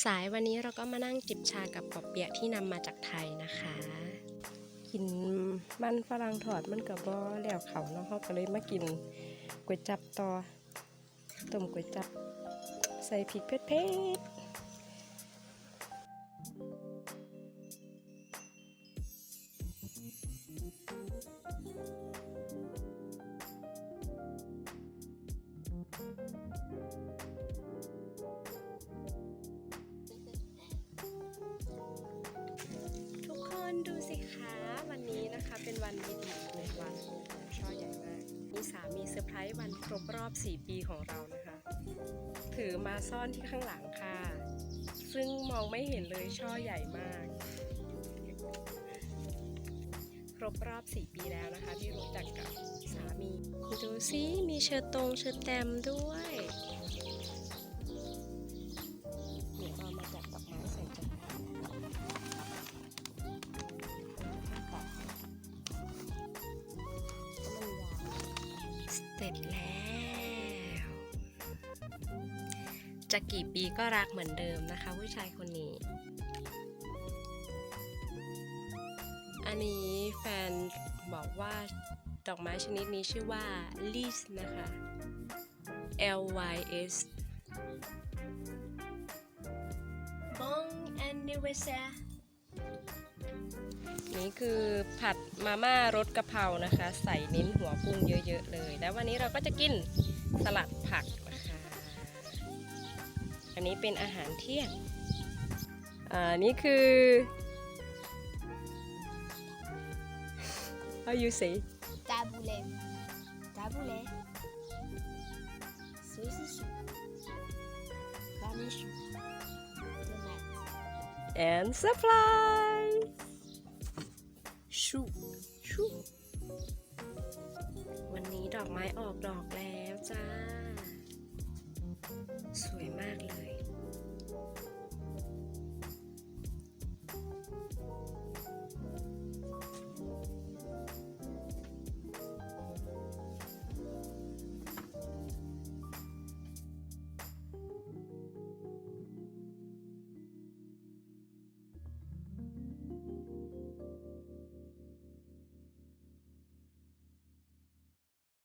สายวันนี้เราก็มานั่งจิบชากับปอบเปียะที่นำมาจากไทยนะคะกินมันฝรั่งทอดมันกับ่แล้วเขาเนาะเขาก็เลยมากินก๋วยจับต่อต้มก๋วยจับใส่พริกเผ็ดๆ เซอร์ไพรส์วันครบรอบ 4 ปีของเรานะคะ ถือมาซ่อนที่ข้างหลังค่ะ ซึ่งมองไม่เห็นเลยช่อใหญ่มาก ครบรอบ 4 ปีแล้วนะคะ ที่รู้จักกับสามี ดูสิมีเชอร์ตรงเชอร์แตมด้วย ร็จแล้ว จะกี่ปีก็รักเหมือนเดิมนะคะ ผู้ชายคนนี้ อันนี้แฟนบอกว่าดอกไม้ชนิดนี้ชื่อว่า Lis นะคะ L Y S Bon anniversaire คือผัดมาม่ารสกะเพรานะคะ ใส่เน้นหัวกุ้งเยอะๆเลย แล้ววันนี้เราก็จะกินสลัดผักนะคะ อันนี้เป็นอาหารเที่ยงอ่านี่คือ how you say Taboulet. Taboulet. Saucisson. Cornichon. Tomate. and surprise ชูชูวันนี้ดอกไม้ออกดอกแล้วจ้า สวยมากเลย